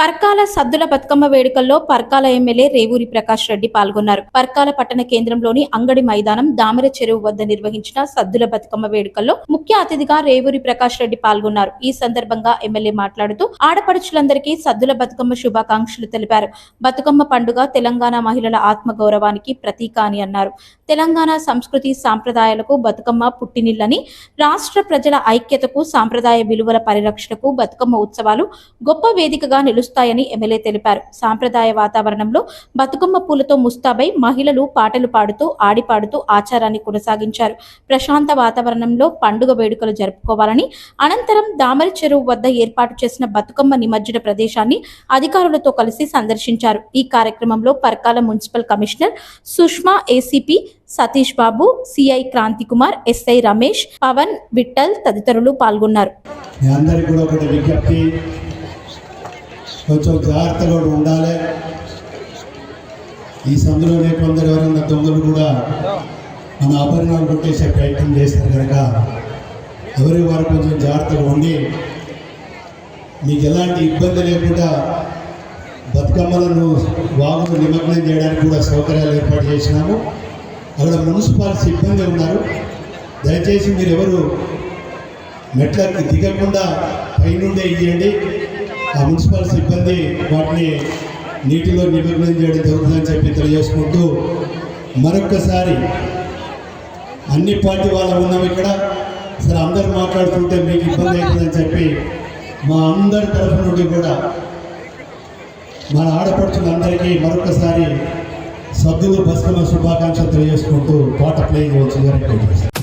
పర్కాల సద్దుల బతుకమ్మ వేడుకల్లో పర్కాల ఎమ్మెల్యే రేవూరి ప్రకాష్ రెడ్డి పాల్గొన్నారు. పర్కాల పట్టణ కేంద్రంలోని అంగడి మైదానం దామర చెరువు వద్ద నిర్వహించిన సద్దుల బతుకమ్మ వేడుకల్లో ముఖ్య అతిథిగా రేవూరి ప్రకాష్ రెడ్డి పాల్గొన్నారు. ఈ సందర్భంగా ఎమ్మెల్యే మాట్లాడుతూ ఆడపడుచులందరికీ సద్దుల బతుకమ్మ శుభాకాంక్షలు తెలిపారు. బతుకమ్మ పండుగ తెలంగాణ మహిళల ఆత్మగౌరవానికి ప్రతీక అని అన్నారు. తెలంగాణ సంస్కృతి సాంప్రదాయాలకు బతుకమ్మ పుట్టినిల్లని రాష్ట్ర ప్రజల ఐక్యతకు సాంప్రదాయ విలువల పరిరక్షణకు బతుకమ్మ ఉత్సవాలు గొప్ప వేదికగా నిలుస్తాయని ఎమ్మెల్యే తెలిపారు. సాంప్రదాయ వాతావరణంలో బతుకమ్మ పూలతో ముస్తాబై మహిళలు పాటలు పాడుతూ ఆడిపాడుతూ ఆచారాన్ని కొనసాగించారు. ప్రశాంత వాతావరణంలో పండుగ వేడుకలు జరుపుకోవాలని అనంతరం దామరి చెరువు వద్ద ఏర్పాటు చేసిన బతుకమ్మ నిమజ్జన ప్రదేశాన్ని అధికారులతో కలిసి సందర్శించారు. ఈ కార్యక్రమంలో Parkal municipal commissioner Sushma ACP Satish Babu CI Kranthi Kumar SI Ramesh Pavan Vittal తదితరులు పాల్గొన్నారు మీ అందరికీ కూడా ఒకటి విజ్ఞప్తి కొంచెం జాగ్రత్తగా కూడా ఉండాలి. ఈ సందులోనే కొందరు ఎవరైనా దొంగలు కూడా మన ఆభరణాలు కొట్టేసే ప్రయత్నం చేస్తారు కనుక ఎవరి వారు కొంచెం జాగ్రత్తగా ఉండి మీకు ఎలాంటి ఇబ్బంది లేకుండా బతుకమ్మలను వాగును నిమగ్నం చేయడానికి కూడా సౌకర్యాలు ఏర్పాటు చేసినాము. అక్కడ మున్సిపాల్ సిబ్బంది ఉన్నారు. దయచేసి మీరు ఎవరు మెట్లకి దిగకుండా పైనుండే ఇవ్వండి ఆ మున్సిపల్ సిబ్బంది వాటిని నీటిలో నిమగ్నం చేయడం జరుగుతుందని చెప్పి తెలియజేసుకుంటూ మరొక్కసారి అన్ని పార్టీ వాళ్ళు ఉన్నాం ఇక్కడ. సరే అందరు మాట్లాడుతుంటే మీకు ఇబ్బంది అవుతుందని చెప్పి మా అందరి తరఫు నుండి కూడా మన ఆడపడుచులందరికీ మరొకసారి సద్దులు బతుకమ్మ శుభాకాంక్షలు తెలియజేసుకుంటూ పాట ప్లే చేయవచ్చు